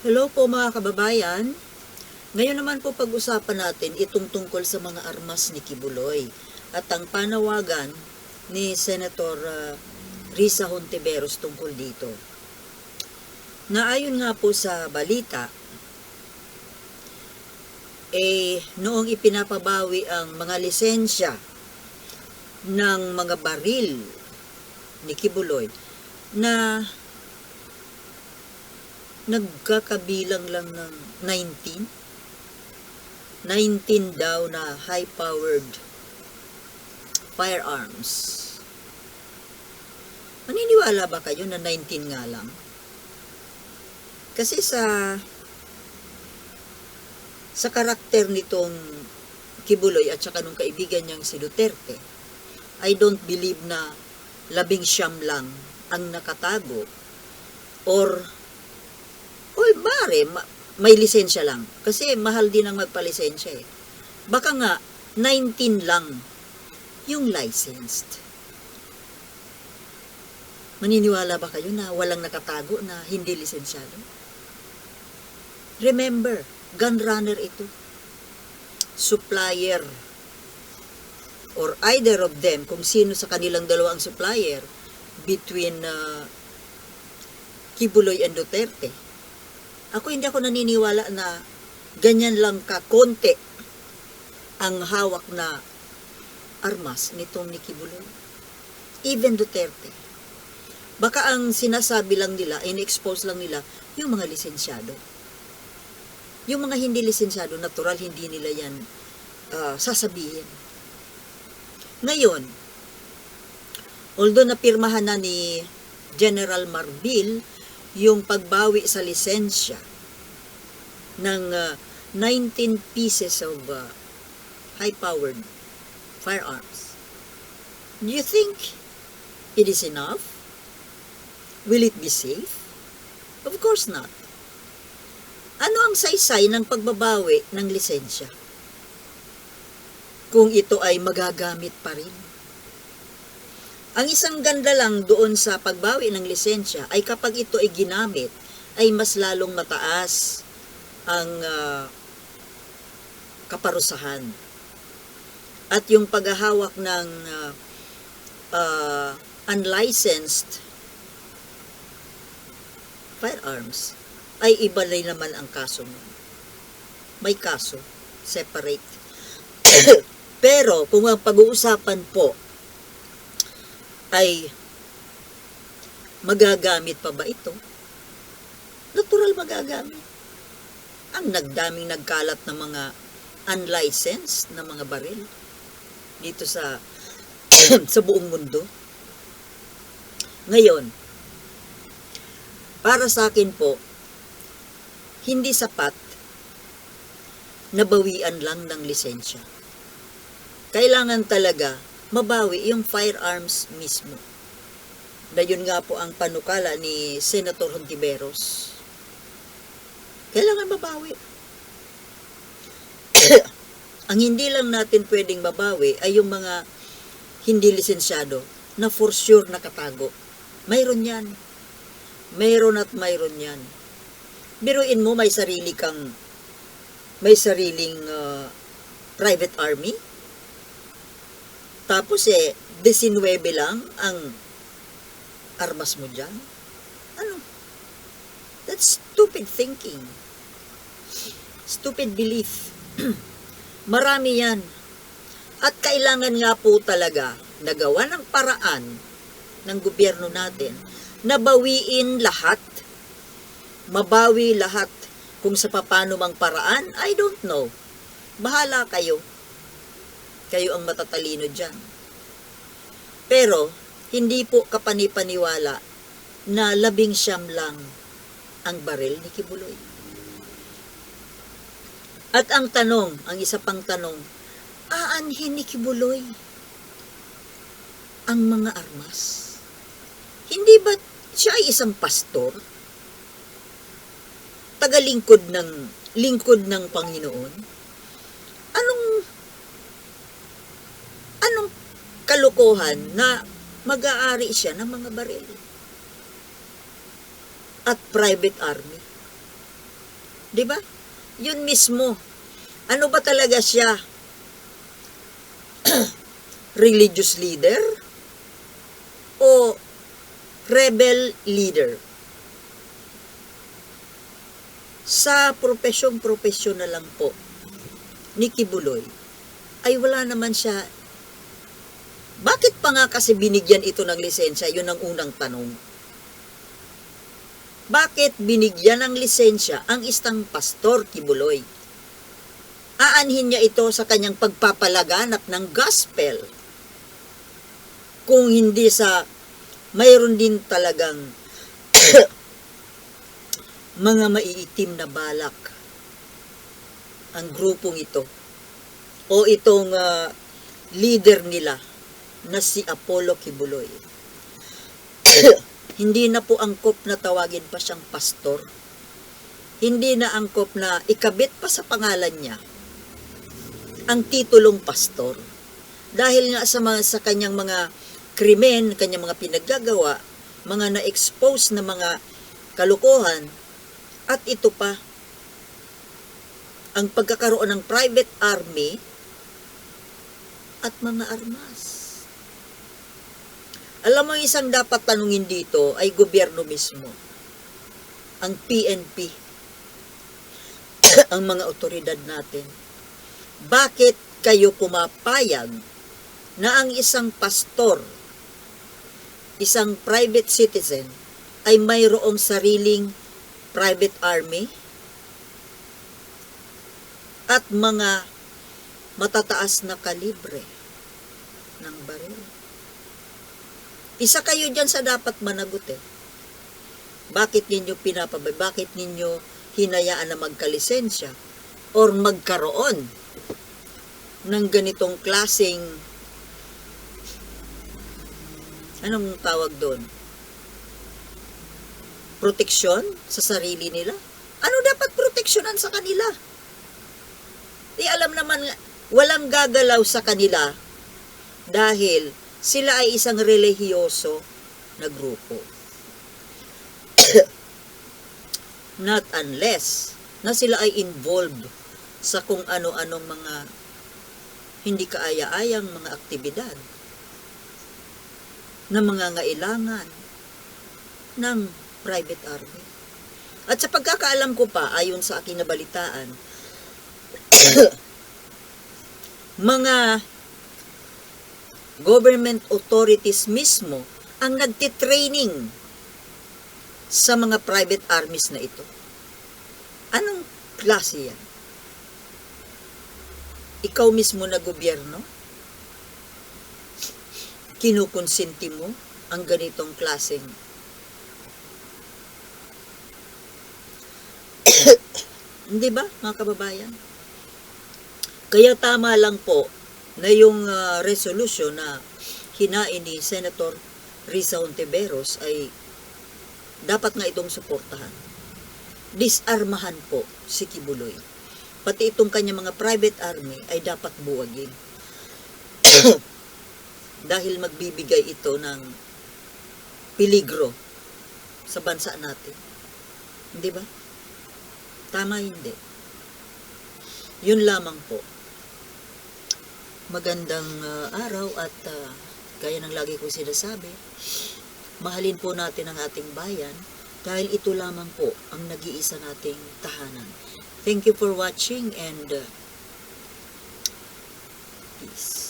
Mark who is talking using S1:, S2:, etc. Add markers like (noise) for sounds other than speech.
S1: Hello po mga kababayan. Ngayon naman po pag-usapan natin itong tungkol sa mga armas ni Kibuloy at ang panawagan ni Senator uh, Risa Hontiveros tungkol dito. Naayon nga po sa balita, eh, noong ipinapabawi ang mga lisensya ng mga baril ni Kibuloy na nagkakabilang lang ng 19. 19 daw na high-powered firearms. Maniniwala ba kayo na 19 nga lang? Kasi sa sa karakter nitong Kibuloy at saka nung kaibigan niyang si Duterte, I don't believe na labing siyam lang ang nakatago or Uy, bare, ma- may lisensya lang. Kasi mahal din ang magpalisensya eh. Baka nga, 19 lang yung licensed. Maniniwala ba kayo na walang nakatago na hindi lisensyado? Remember, gun runner ito. Supplier. Or either of them, kung sino sa kanilang dalawa ang supplier, between uh, Kibuloy and Duterte, ako hindi ako naniniwala na ganyan lang ka konti ang hawak na armas nitong Nicky Buloy. Even Duterte. Baka ang sinasabi lang nila, in-expose lang nila, yung mga lisensyado. Yung mga hindi lisensyado, natural, hindi nila yan ah, sasabihin. Ngayon, although napirmahan na ni General Marbil yung pagbawi sa lisensya ng uh, 19 pieces of uh, high-powered firearms. Do you think it is enough? Will it be safe? Of course not. Ano ang saysay ng pagbabawi ng lisensya? Kung ito ay magagamit pa rin. Ang isang ganda lang doon sa pagbawi ng lisensya ay kapag ito ay ginamit, ay mas lalong mataas ang ah, kaparusahan. At yung paghahawak ng ah, ah, unlicensed firearms ay iba rin naman ang kaso mo. May kaso, separate. (coughs) Pero kung ang pag-uusapan po ay magagamit pa ba ito? Natural magagamit. Ang nagdaming nagkalat ng mga unlicensed na mga baril dito sa (clears throat) sa buong mundo. Ngayon, para sa akin po, hindi sapat na bawian lang ng lisensya. Kailangan talaga mabawi yung firearms mismo. Na yun nga po ang panukala ni Senator Hontiveros. Kailangan mabawi. (coughs) ang hindi lang natin pwedeng mabawi ay yung mga hindi lisensyado na for sure nakatago. Mayroon yan. Mayroon at mayroon yan. Biruin mo may sarili kang may sariling uh, private army tapos eh, 19 lang ang armas mo dyan. Ano? That's stupid thinking. Stupid belief. (clears throat) Marami yan. At kailangan nga po talaga nagawa ng paraan ng gobyerno natin na bawiin lahat. Mabawi lahat. Kung sa papano mang paraan, I don't know. Bahala kayo. Kayo ang matatalino dyan. Pero, hindi po kapanipaniwala na labing siyam lang ang baril ni Kibuloy. At ang tanong, ang isa pang tanong, aanhin ni Kibuloy ang mga armas? Hindi ba siya ay isang pastor? Tagalingkod ng lingkod ng Panginoon? Anong anong kalokohan na mag-aari siya ng mga baril at private army. 'Di ba? Yun mismo. Ano ba talaga siya? (clears throat) Religious leader? O rebel leader? Sa profesyong-profesyon na lang po ni Kibuloy, ay wala naman siya bakit pa nga kasi binigyan ito ng lisensya? Yun ang unang tanong. Bakit binigyan ng lisensya ang isang pastor, Kibuloy? Aanhin niya ito sa kanyang pagpapalaganap ng gospel. Kung hindi sa mayroon din talagang (coughs) mga maiitim na balak ang grupong ito o itong ah, leader nila na si Apollo Kibuloy. (coughs) Hindi na po angkop na tawagin pa siyang pastor. Hindi na angkop na ikabit pa sa pangalan niya ang titulong pastor. Dahil nga sa mga sa kanyang mga krimen, kanyang mga pinaggagawa, mga na-expose na mga kalukuhan, at ito pa, ang pagkakaroon ng private army at mga armas. Alam mo, isang dapat tanungin dito ay gobyerno mismo. Ang PNP. (coughs) ang mga otoridad natin. Bakit kayo pumapayag na ang isang pastor, isang private citizen, ay mayroong sariling private army at mga matataas na kalibre ng baril? Isa kayo dyan sa dapat managot eh. Bakit ninyo pinapabay? Bakit ninyo hinayaan na magkalisensya? Or magkaroon ng ganitong klasing anong tawag doon? Proteksyon sa sarili nila? Ano dapat proteksyonan sa kanila? Di alam naman, walang gagalaw sa kanila dahil sila ay isang relihiyoso na grupo. (coughs) Not unless na sila ay involved sa kung ano-anong mga hindi kaaya-ayang mga aktibidad na mga ngailangan ng private army. At sa pagkakaalam ko pa, ayon sa aking nabalitaan, (coughs) mga government authorities mismo ang nagtitraining sa mga private armies na ito. Anong klase yan? Ikaw mismo na gobyerno? Kinukonsinti mo ang ganitong klaseng (coughs) Hindi ba, mga kababayan? Kaya tama lang po na yung ah, resolution na hinain ni Senator Risa Ontiveros ay dapat nga itong suportahan. Disarmahan po si Kibuloy. Pati itong kanya mga private army ay dapat buwagin. (coughs) Dahil magbibigay ito ng peligro sa bansa natin. Hindi ba? Tama hindi. Yun lamang po magandang uh, araw at uh, gaya ng lagi ko sinasabi, mahalin po natin ang ating bayan dahil ito lamang po ang nag-iisa nating tahanan. Thank you for watching and uh, peace.